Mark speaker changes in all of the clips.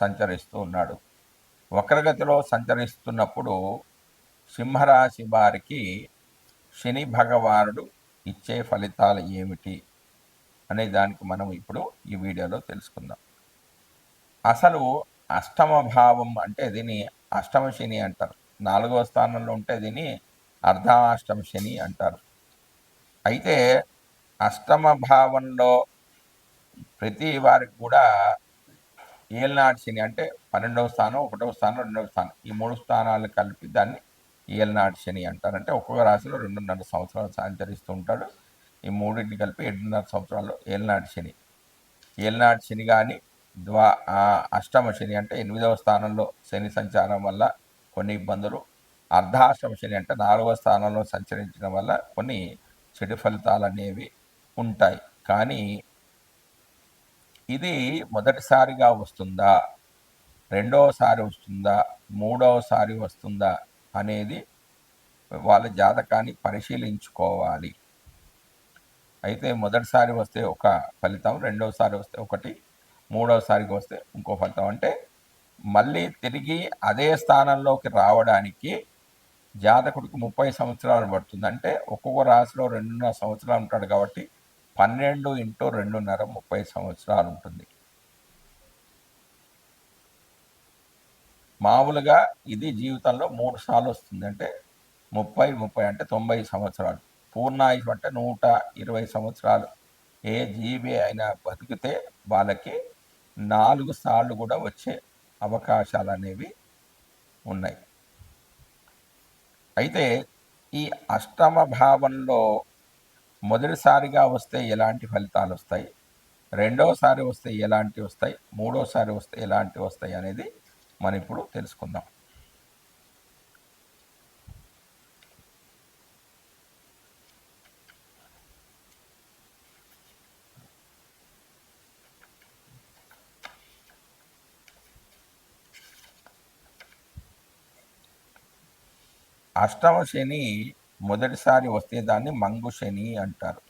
Speaker 1: సంచరిస్తూ ఉన్నాడు. వక్రగతిలో సంచరిస్తున్నప్పుడు సింహరాశి వారికి శని భగవానుడు ఇచ్చే ఫలితాలు ఏమిటి అనే దానికి మనం ఇప్పుడు ఈ వీడియోలో తెలుసుకుందాం. అసలు అష్టమ భావం అంటే దీన్ని అష్టమ శని అంటారు. నాలుగవ స్థానంలో ఉంటే దీన్ని అర్ధాష్టమ శని అంటారు. అయితే అష్టమ భావంలో ప్రతి వారికి కూడా ఏలనాటి శని అంటే పన్నెండవ స్థానం ఒకటవ స్థానం రెండవ స్థానం. ఈ మూడు స్థానాలు కలిపి దాన్ని ఏలనాటి శని అంటారు అంటే ఒక్కొక్క రాశిలో రెండున్నర సంవత్సరాలు సంచరిస్తూ ఉంటాడు. ఈ మూడింటిని కలిపి ఏడున్నర సంవత్సరాలు ఏలనాటి శని. ఏలనాటి శని కానీ ద్వా అష్టమ శని అంటే ఎనిమిదవ స్థానంలో శని సంచారం వల్ల కొన్ని ఇబ్బందులు. అర్ధాష్టమ శని అంటే నాలుగవ స్థానంలో సంచరించడం వల్ల కొన్ని చెడు ఫలితాలు అనేవి ఉంటాయి. కానీ ఇది మొదటిసారిగా వస్తుందా? రెండవసారి వస్తుందా? మూడవసారి వస్తుందా? అనేది వాళ్ళ జాతకాన్ని పరిశీలించుకోవాలి. అయితే మొదటిసారి వస్తే ఒక ఫలితం రెండవసారి వస్తే ఒకటి మూడవసారికి వస్తే ఇంకో ఫలితం. అంటే మళ్ళీ తిరిగి అదే స్థానంలోకి రావడానికి జాతకుడికి ముప్పై సంవత్సరాలు పడుతుంది. అంటే ఒక్కొక్క రాశిలో రెండున్నర సంవత్సరాలు ఉంటాడు కాబట్టి పన్నెండు ఇంటూ రెండున్నర ముప్పై సంవత్సరాలు ఉంటుంది. మామూలుగా ఇది జీవితంలో మూడు సార్లు వస్తుంది. అంటే ముప్పై ముప్పై అంటే తొంభై సంవత్సరాలు. పూర్ణాయుష్ అంటే నూట ఇరవై సంవత్సరాలు. ఏ జీవి అయినా బతికితే వాళ్ళకి నాలుగు సార్లు కూడా వచ్చే అవకాశాలు అనేవి ఉన్నాయి. అయితే ఈ అష్టమ భావంలో మొదటిసారిగా వస్తే ఎలాంటి ఫలితాలు వస్తాయి? రెండోసారి వస్తే ఎలాంటి వస్తాయి? మూడోసారి వస్తే ఎలాంటి వస్తాయి అనేది మనం ఇప్పుడు తెలుసుకుందాం. అష్టమ శని మొదటిసారి వస్తే దాన్ని మంగు శని అంటారు.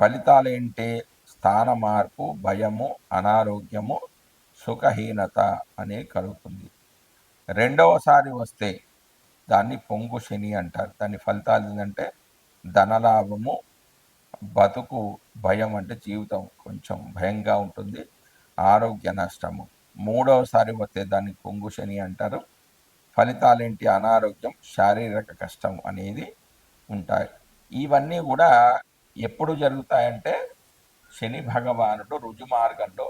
Speaker 1: ఫలితాలు స్థాన మార్పు భయము అనారోగ్యము సుఖహీనత అనే కలుగుతుంది. రెండవసారి వస్తే దాన్ని పొంగు శని అంటారు. దాని ఫలితాలు ఏంటంటే ధనలాభము బతుకు భయం అంటే జీవితం కొంచెం భయంగా ఉంటుంది ఆరోగ్య నష్టము. మూడవసారి వస్తే దాన్ని పొంగు శని అంటారు. ఫలితాలేంటి? అనారోగ్యం శారీరక కష్టం అనేది ఉంటాయి. ఇవన్నీ కూడా ఎప్పుడు జరుగుతాయంటే శని భగవానుడు రుజు మార్గంలో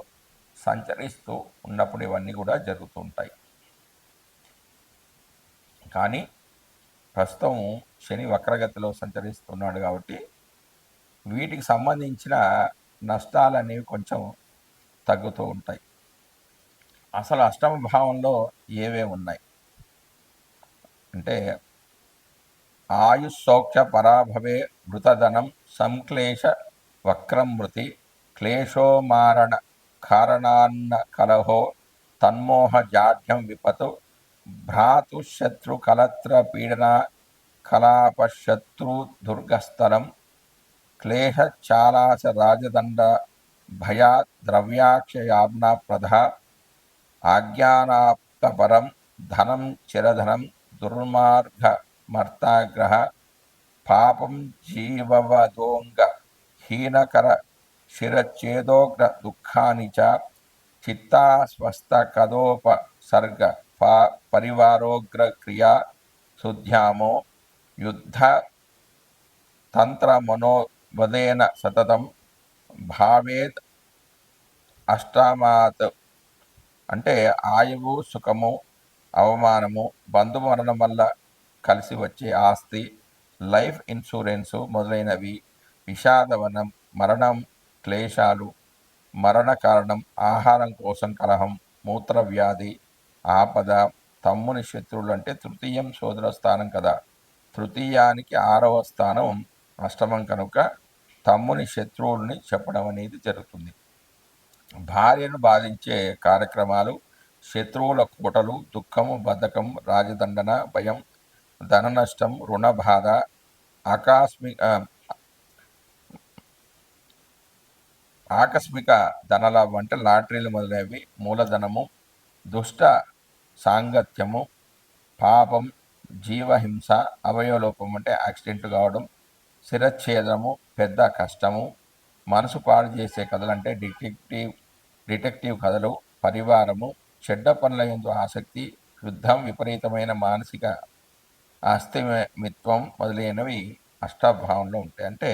Speaker 1: సంచరిస్తూ ఉన్నప్పుడు ఇవన్నీ కూడా జరుగుతుంటాయి కానీ ప్రస్తుతం శని వక్రగతిలో సంచరిస్తున్నాడు కాబట్టి వీటికి సంబంధించిన నష్టాలు అనేవి కొంచెం తగ్గుతూ ఉంటాయి. అసలు అష్టమ భావంలో ఏవే ఉన్నాయి? అంటే ఆయుస్సౌఖ్య పరాభవే మృతధనం సంక్లేశ వక్రమృతి క్లేశోమారణ కారణాన్న కలహో తన్మోహ జాఢ్యం విపతు భ్రాతుశత్రు కలత్ర పీడన కలాపశత్రు దుర్గస్థలం క్లేశ రాజదండ భయా ద్రవ్యాక్షయార్ణ ప్రధ ఆజ్ఞానాప్తపరం ధనం చిరధనం దుర్మార్గ మర్తాగ్రహ పాపం జీవవదోంగ హీనకర శిరచ్ఛేదోగ్ర దుఃఖాని చ చిత్తాస్వస్థ పా పరివారోగ్ర క్రియా శుద్ధ్యామో యుద్ధ తంత్ర మనోవదేన సతతం భావేత్ అష్టామాత్ అంటే ఆయువు సుఖము అవమానము బంధుమరణం వల్ల కలిసి వచ్చే ఆస్తి లైఫ్ ఇన్సూరెన్సు మొదలైనవి విషాదవనం మరణం క్లేశాలు మరణ కారణం ఆహారం కోసం కలహం మూత్రవ్యాధి ఆపద తమ్ముని శత్రువులు అంటే తృతీయం సోదర స్థానం కదా. తృతీయానికి ఆరవ స్థానం అష్టమం కనుక తమ్ముని శత్రువుల్ని చెప్పడం అనేది జరుగుతుంది. భార్యను బాధించే కార్యక్రమాలు శత్రువుల కోటలు దుఃఖము బద్ధకం రాజదండన భయం ధన నష్టం రుణ బాధ ఆకస్మిక ఆకస్మిక ధనలాభం అంటే లాటరీలు మొదలైనవి మూలధనము దుష్ట సాంగత్యము పాపం జీవహింస అవయవలోపం అంటే యాక్సిడెంట్ కావడం శిరచ్ఛేదము పెద్ద కష్టము మనసు పాడు చేసే కథలు అంటే డిటెక్టివ్ డిటెక్టివ్ కథలు పరివారము చెడ్డ పనుల ఎందు ఆసక్తి యుద్ధం విపరీతమైన మానసిక ఆస్తిమిత్వం మొదలైనవి అష్టాభావంలో ఉంటాయి. అంటే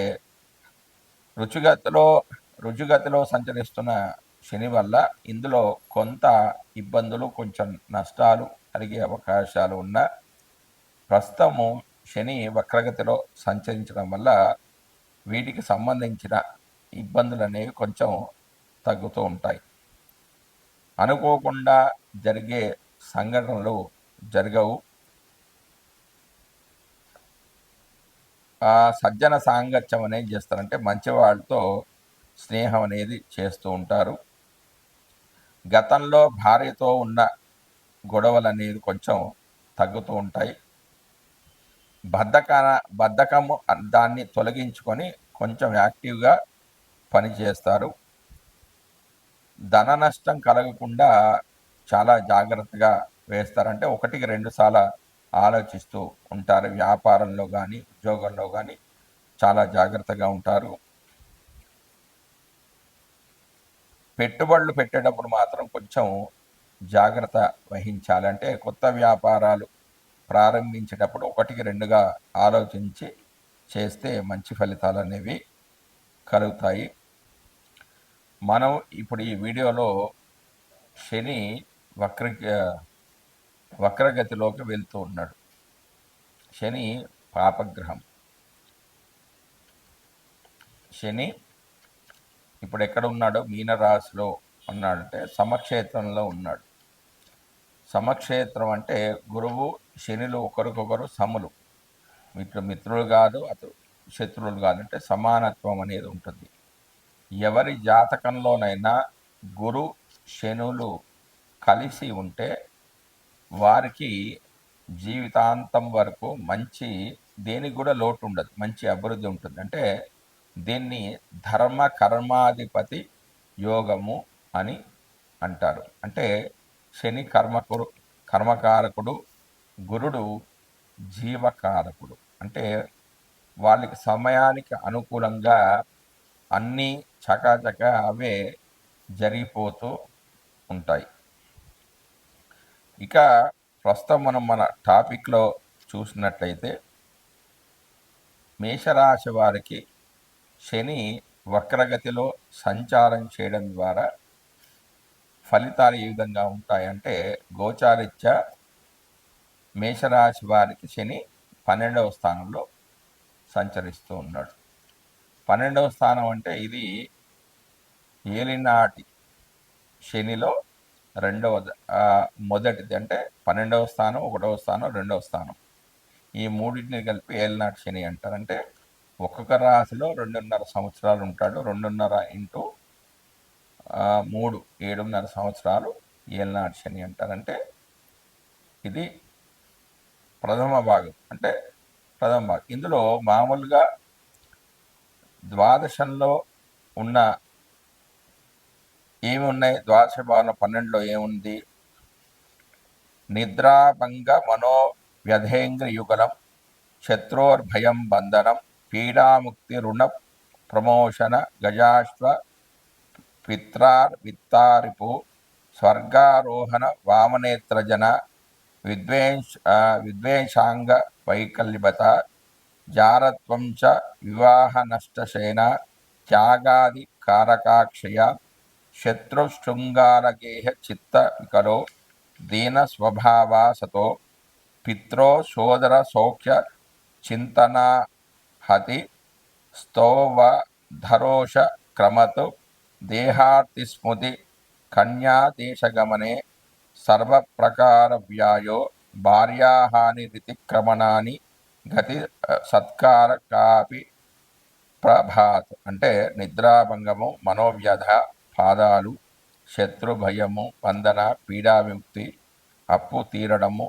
Speaker 1: రుచిగతిలో రుజుగతిలో సంచరిస్తున్న శని వల్ల ఇందులో కొంత ఇబ్బందులు కొంచెం నష్టాలు కలిగే అవకాశాలు ఉన్నా ప్రస్తుతము శని వక్రగతిలో సంచరించడం వల్ల వీటికి సంబంధించిన ఇబ్బందులు అనేవి కొంచెం తగ్గుతూ ఉంటాయి. అనుకోకుండా జరిగే సంఘటనలు జరగవు. ఆ సజ్జన సాంగత్యం అనేది చేస్తారంటే మంచి వాళ్ళతో స్నేహం అనేది చేస్తూ ఉంటారు. గతంలో భార్యతో ఉన్న గొడవలు అనేది కొంచెం తగ్గుతూ ఉంటాయి. బద్ధక బద్ధకము దాన్ని తొలగించుకొని కొంచెం యాక్టివ్గా పనిచేస్తారు. ధన నష్టం కలగకుండా చాలా జాగ్రత్తగా వేస్తారంటే ఒకటికి రెండు సార్లు ఆలోచిస్తూ ఉంటారు. వ్యాపారంలో కానీ ఉద్యోగంలో కానీ చాలా జాగ్రత్తగా ఉంటారు. పెట్టుబడులు పెట్టేటప్పుడు మాత్రం కొంచెం జాగ్రత్త వహించాలి. అంటే కొత్త వ్యాపారాలు ప్రారంభించేటప్పుడు ఒకటికి రెండుగా ఆలోచించి చేస్తే మంచి ఫలితాలు అనేవి కలుగుతాయి. మనం ఇప్పుడు ఈ వీడియోలో శని వక్ర వక్రగతిలోకి వెళ్తూ ఉన్నాడు. శని పాపగ్రహం. శని ఇప్పుడు ఎక్కడ ఉన్నాడో? మీనరాశిలో ఉన్నాడంటే సమక్షేత్రంలో ఉన్నాడు. సమక్షేత్రం అంటే గురువు శనిలు ఒకరికొకరు సములు. మిత్రు మిత్రులు కాదు అతడు శత్రువులు కాదు అంటే సమానత్వం అనేది ఉంటుంది. ఎవరి జాతకంలోనైనా గురు శనులు కలిసి ఉంటే వారికి జీవితాంతం వరకు మంచి దేనికి కూడా లోటు ఉండదు. మంచి అభివృద్ధి ఉంటుంది. అంటే దీన్ని ధర్మ కర్మాధిపతి యోగము అని అంటారు. అంటే శని కర్మకుడు కర్మకారకుడు గురుడు జీవకారకుడు. అంటే వాళ్ళకి సమయానికి అనుకూలంగా అన్నీ చకాచక అవే జరిగిపోతూ ఉంటాయి. ఇక ప్రస్తుతం మనం మన టాపిక్లో చూసినట్లయితే మేషరాశి వారికి శని వక్రగతిలో సంచారం చేయడం ద్వారా ఫలితాలు ఏ విధంగా ఉంటాయంటే గోచారిత్య మేషరాశి వారికి శని పన్నెండవ స్థానంలో సంచరిస్తూ ఉన్నాడు. పన్నెండవ స్థానం అంటే ఇది ఏలినాటి శనిలో రెండవ మొదటిది అంటే పన్నెండవ స్థానం ఒకటవ స్థానం రెండవ స్థానం. ఈ మూడింటిని కలిపి ఏలినాటి శని అంటారు. అంటే ఒక్కొక్క రాశిలో రెండున్నర సంవత్సరాలు ఉంటాడు. రెండున్నర ఇంటూ మూడు ఏడున్నర సంవత్సరాలు ఏలినాటి శని అంటారంటే ఇది ప్రథమ భాగం. అంటే ప్రథమ భాగం. ఇందులో మామూలుగా ద్వాదశంలో ఉన్న ఏమి ఉన్నాయి ద్వాదశ భావన పన్నెండులో ఏముంది? నిద్రాభంగ మనో యుగలం శత్రోర్భయం బంధనం పీడాముక్తి రుణ ప్రమోషణ గజాశ్వ పిత్రార్ విత్తారిపు స్వర్గారోహణ వామనేత్రజన విద్వేష విద్వేషాంగ వైకల్యత జారత్వం చ వివాహ నష్టశేన త్యాగాది కారకాక్షయ శత్రుశృంగారగేహ చిత్త వికలో దీన స్వభావాసతో పిత్రో సోదర సౌఖ్య చింతనా హతి స్తోవ ధరోష క్రమతు దేహార్తి స్మృతి కన్యాదేశగమనే సర్వప్రకార వ్యాయో భార్యాహాని రితిక్రమణాన్ని గతి సత్కార కాపి ప్రభాత్ అంటే నిద్రాభంగము మనోవ్యధ పాదాలు శత్రు భయము వందన పీడావిముక్తి అప్పు తీరడము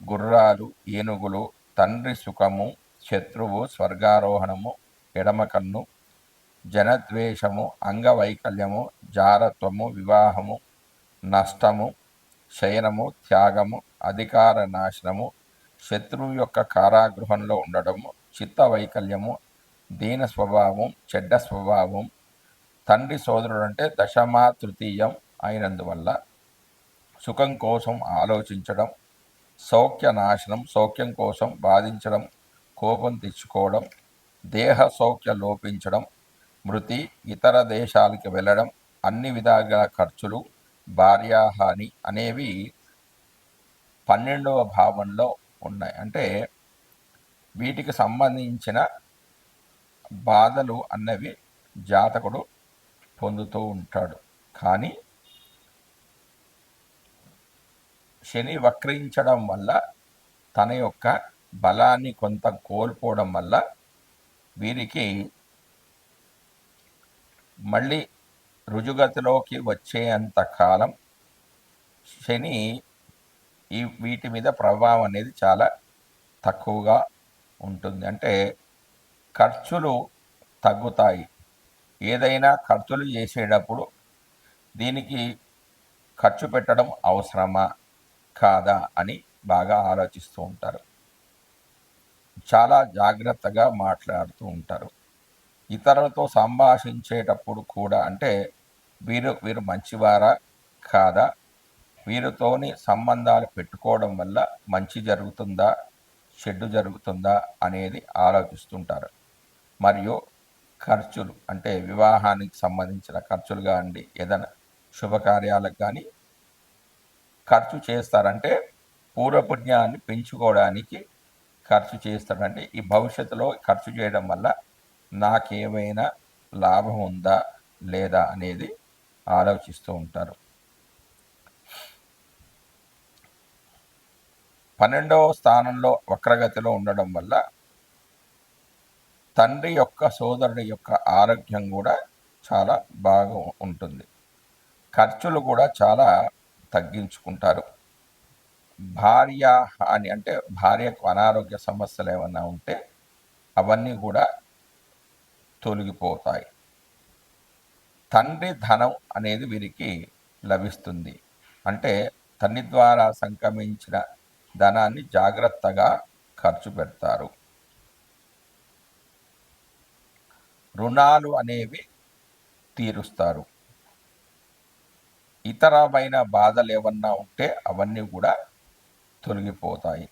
Speaker 1: గుర్రాలు ఏనుగులు తండ్రి సుఖము శత్రువు స్వర్గారోహణము ఎడమ కన్ను జనద్వేషము అంగవైకల్యము జారత్వము వివాహము నష్టము శయనము త్యాగము అధికార నాశనము శత్రువు యొక్క కారాగృహంలో ఉండడము చిత్త వైకల్యము దీన స్వభావం చెడ్డ స్వభావం తండ్రి సోదరుడు అంటే దశమా తృతీయం అయినందువల్ల సుఖం కోసం ఆలోచించడం సౌఖ్య నాశనం సౌఖ్యం కోసం బాధించడం కోపం తెచ్చుకోవడం దేహ సౌఖ్య లోపించడం మృతి ఇతర దేశాలకి వెళ్ళడం అన్ని విధాల ఖర్చులు భార్యాహాని అనేవి పన్నెండవ భావంలో ఉన్నాయి. అంటే వీటికి సంబంధించిన బాధలు అన్నవి జాతకుడు పొందుతూ ఉంటాడు. కానీ శని వక్రించడం వల్ల తన యొక్క బలాన్ని కొంత కోల్పోవడం వల్ల వీరికి మళ్ళీ రుజుగతిలోకి వచ్చేంత కాలం శని ఈ వీటి మీద ప్రభావం అనేది చాలా తక్కువగా ఉంటుంది. అంటే ఖర్చులు తగ్గుతాయి. ఏదైనా ఖర్చులు చేసేటప్పుడు దీనికి ఖర్చు పెట్టడం అవసరమా? కాదా? అని బాగా ఆలోచిస్తూ ఉంటారు. చాలా జాగ్రత్తగా మాట్లాడుతూ ఉంటారు. ఇతరులతో సంభాషించేటప్పుడు కూడా అంటే వీరు వీరు మంచివారా? కాదా? వీరితోని సంబంధాలు పెట్టుకోవడం వల్ల మంచి జరుగుతుందా చెడ్డు జరుగుతుందా అనేది ఆలోచిస్తుంటారు. మరియు ఖర్చులు అంటే వివాహానికి సంబంధించిన ఖర్చులు కానివ్వండి ఏదైనా శుభకార్యాలకు కానీ ఖర్చు చేస్తారంటే పూర్వపుణ్యాన్ని పెంచుకోవడానికి ఖర్చు చేస్తాడంటే ఈ భవిష్యత్తులో ఖర్చు చేయడం వల్ల నాకేమైనా లాభం ఉందా లేదా అనేది ఆలోచిస్తూ ఉంటారు. పన్నెండవ స్థానంలో వక్రగతిలో ఉండడం వల్ల తండ్రి యొక్క సోదరుడి యొక్క ఆరోగ్యం కూడా చాలా బాగా ఉంటుంది. ఖర్చులు కూడా చాలా తగ్గించుకుంటారు. భార్య హాని అంటే భార్యకు అనారోగ్య సమస్యలు ఏమైనా ఉంటే అవన్నీ కూడా తొలగిపోతాయి. తండ్రి ధనం అనేది వీరికి లభిస్తుంది. అంటే తండ్రి ద్వారా సంక్రమించిన ధనాన్ని జాగ్రత్తగా ఖర్చు పెడతారు. రుణాలు అనేవి తీరుస్తారు. ఇతరమైన బాధలు ఏమన్నా ఉంటే అవన్నీ కూడా తొలగిపోతాయి.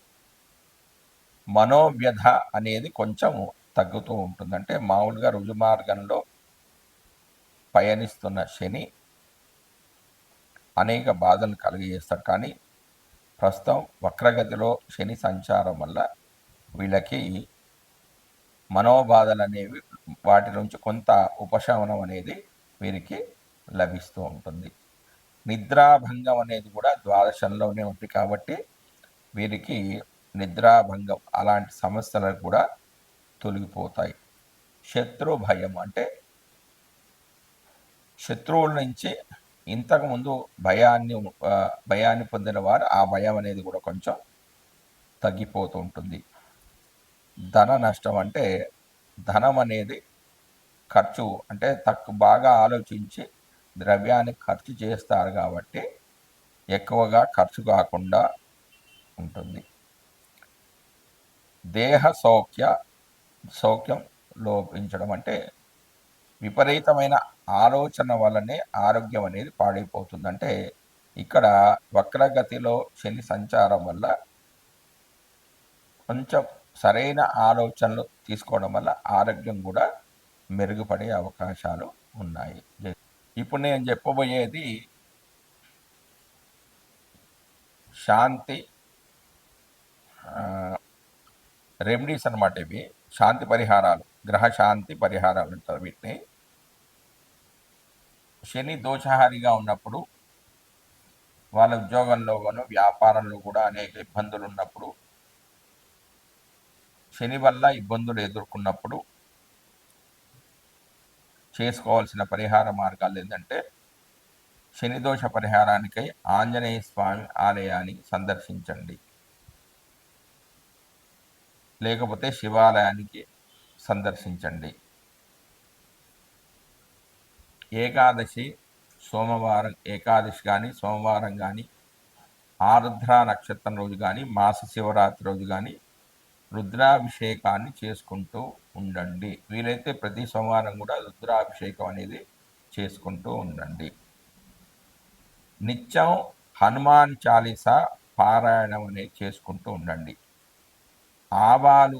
Speaker 1: మనోవ్యధ అనేది కొంచెం తగ్గుతూ ఉంటుంది. అంటే మామూలుగా రుజుమార్గంలో పయనిస్తున్న శని అనేక బాధలు కలిగజేస్తాడు. కానీ ప్రస్తుతం వక్రగతిలో శని సంచారం వల్ల వీళ్ళకి మనోబాధలు అనేవి వాటి నుంచి కొంత ఉపశమనం అనేది వీరికి లభిస్తూ ఉంటుంది. నిద్రాభంగం అనేది కూడా ద్వాదశంలోనే ఉంది కాబట్టి వీరికి నిద్రాభంగం అలాంటి సమస్యలు కూడా తొలగిపోతాయి. శత్రు భయం అంటే శత్రువుల నుంచి ఇంతకుముందు భయాన్ని భయాన్ని పొందిన వారు ఆ భయం అనేది కూడా కొంచెం తగ్గిపోతూ ఉంటుంది ధన నష్టం అంటే ధనం అనేది ఖర్చు అంటే తక్కువ బాగా ఆలోచించి ద్రవ్యాన్ని ఖర్చు చేస్తారు కాబట్టి ఎక్కువగా ఖర్చు కాకుండా ఉంటుంది. దేహ సౌఖ్య సౌఖ్యం లోపించడం అంటే విపరీతమైన ఆలోచన వల్లనే ఆరోగ్యం అనేది పాడైపోతుందంటే ఇక్కడ వక్రగతిలో శని సంచారం వల్ల కొంచెం సరైన ఆలోచనలు తీసుకోవడం వల్ల ఆరోగ్యం కూడా మెరుగుపడే అవకాశాలు ఉన్నాయి. ఇప్పుడు నేను చెప్పబోయేది శాంతి రెమెడీస్ అనమాట ఇవి. శాంతి పరిహారాలు. గ్రహ శాంతి పరిహారాలు అంటారు వీటిని. శని దోషహారిగా ఉన్నప్పుడు వాళ్ళ ఉద్యోగంలోనూ వ్యాపారంలో కూడా అనేక ఇబ్బందులు ఉన్నప్పుడు శని వల్ల ఇబ్బందులు ఎదుర్కొన్నప్పుడు చేసుకోవాల్సిన పరిహార మార్గాలు ఏంటంటే శనిదోష పరిహారానికై ఆంజనేయ స్వామి ఆలయాన్ని సందర్శించండి. లేకపోతే శివాలయానికి సందర్శించండి. ఏకాదశి సోమవారం ఏకాదశి కానీ సోమవారం కానీ ఆరుద్ర నక్షత్రం రోజు కానీ మాస శివరాత్రి రోజు కానీ రుద్రాభిషేకాన్ని చేసుకుంటూ ఉండండి. వీలైతే ప్రతి సోమవారం కూడా రుద్రాభిషేకం అనేది చేసుకుంటూ ఉండండి. నిత్యం హనుమాన్ చాలీసా పారాయణం అనేది చేసుకుంటూ ఉండండి. ఆవాలు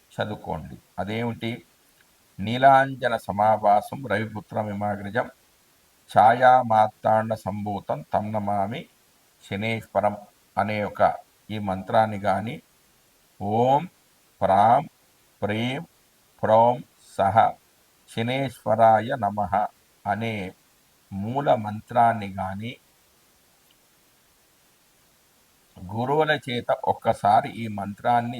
Speaker 1: చదువుకోండి. అదేమిటి? నీలాంజన సమావాసం రవిపుత్రమిమాగ్రజం ఛాయామాత్తాండ సంభూతం తన్నమామి శనేశ్వరం అనే ఒక ఈ మంత్రాన్ని కానీ ఓం ప్రాం ప్రేం ప్రోం సహ శనేశ్వరాయ నమ అనే మూల మంత్రాన్ని కానీ గురువుల చేత ఒక్కసారి ఈ మంత్రాన్ని